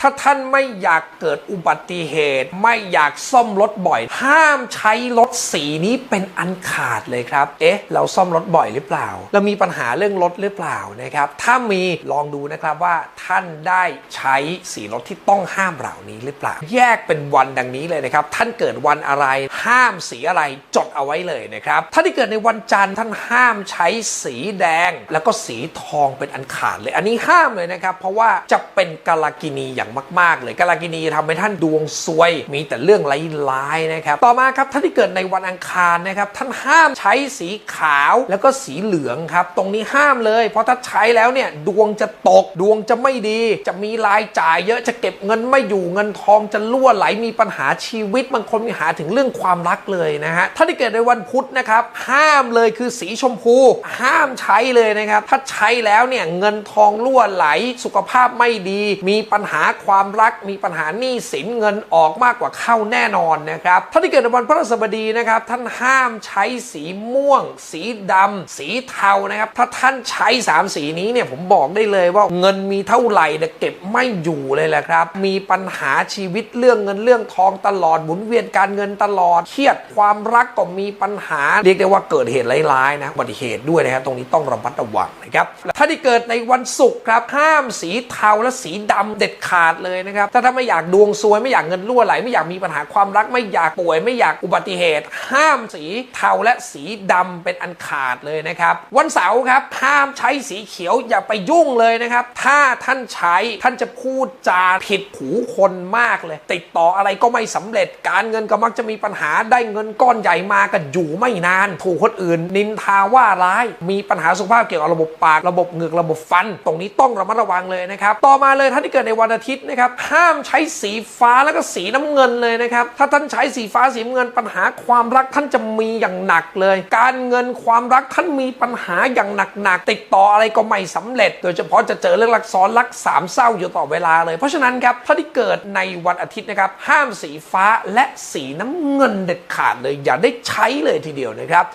ถ้าท่านไม่อยากเกิดอุบัติเหตุ ไม่อยากซ่อมรถบ่อย ห้ามใช้รถสีนี้เป็นอันขาดเลยครับ เอ๊ะ เราซ่อมรถบ่อยหรือเปล่า เรามีปัญหาเรื่องรถหรือเปล่านะครับ ถ้ามีลองดูนะครับว่าท่านได้ใช้สีรถที่ต้องห้ามเหล่านี้หรือเปล่า แยกเป็นวันดังนี้เลยนะครับ ท่านเกิดวันอะไร ห้ามสีอะไรจดเอาไว้เลยนะครับถ้านที่เกิดในวันจันทร์ท่านห้ามใช้สีแดง แล้วก็สีทองเป็นอันขาดเลย อันนี้ห้ามเลยนะครับ เพราะว่าจะเป็นกาลกินีอย่างมาก ๆ เลยกาลกินีทำให้ท่านดวงซวย มีแต่เรื่องร้ายๆนะครับ ต่อมาครับท่านที่เกิดในวันอังคารนะครับ ท่านห้ามใช้สีขาวแล้วก็สีเหลืองครับ ตรงนี้ห้ามเลย เพราะถ้าใช้แล้วเนี่ยดวงจะตกดวงจะไม่ดี จะมีรายจ่ายเยอะจะเก็บเงินไม่อยู่เงินทองจะล่วไหลมีปัญหาชีวิตบางคนมีหาถึงเรื่องความรักเลยนะฮะท่านที่เกิดในวันพุธนะครับ ห้ามเลยคือสีชมพู ห้ามใช้เลยนะครับ ถ้าใช้แล้วเนี่ยเงินทองล่วไหลสุขภาพไม่ดี มีปัญหาความรักมีปัญหาหนี้สินเงินออกมากกว่าเข้าแน่นอนนะครับท่านที่เกิดในวันพฤหัสบดีนะครับท่านห้ามใช้สีม่วง สีดำสีเทานะครับ ถ้าท่านใช้สามสีนี้เนี่ยผมบอกได้เลยว่าเงินมีเท่าไหร่เนี่ยเก็บไม่อยู่เลยแหละครับ มีปัญหาชีวิตเรื่องเงินเรื่องทองตลอดหมุนเวียนการเงินตลอดเครียดความรักก็มีปัญหา เรียกได้ว่าเกิดเหตุร้ายๆนะอุบัติเหตุด้วยนะครับตรงนี้ต้องระมัดระวังนะครับถ้าที่เกิดในวันศุกร์ครับห้ามสีเทาและสีดำเด็ดขาดเลยนะครับ ถ้าท่านไม่อยากดวงซวยไม่อยากเงินรั่วไหล ไม่อยากมีปัญหาความรัก ไม่อยากป่วย ไม่อยากอุบัติเหตุ ห้ามสีเทาและสีดำเป็นอันขาดเลยนะครับ วันเสาร์ครับห้ามใช้สีเขียวอย่าไปยุ่งเลยนะครับ ถ้าท่านใช้ท่านจะพูดจาผิดหูคนมากเลย ติดต่ออะไรก็ไม่สำเร็จ การเงินก็มักจะมีปัญหาได้เงินก้อนใหญ่มาก็อยู่ไม่นาน ถูกคนอื่น นินทาว่าร้าย มีปัญหาสุขภาพเกี่ยวกับระบบปากระบบเหงือกระบบฟัน ตรงนี้ต้องระมัดระวังเลยนะครับ ต่อมาเลยท่านที่เกิดในวันอาทิตย์นะครับห้ามใช้สีฟ้าแล้วก็สีน้ำเงินเลยนะครับถ้าท่านใช้สีฟ้าสีเงินปัญหาความรักท่านจะมีอย่างหนักเลย การเงินความรักท่านมีปัญหาอย่างหนักๆติดต่ออะไรก็ไม่สำเร็จ โดยเฉพาะจะเจอเรื่องรักซ้อนรักสามเศร้าอยู่ต่อเวลาเลย เพราะฉะนั้นครับท่านที่เกิดในวันอาทิตย์นะครับห้ามสีฟ้าและสีน้ำเงินเด็ดขาดเลยอย่าได้ใช้เลยทีเดียวนะครับ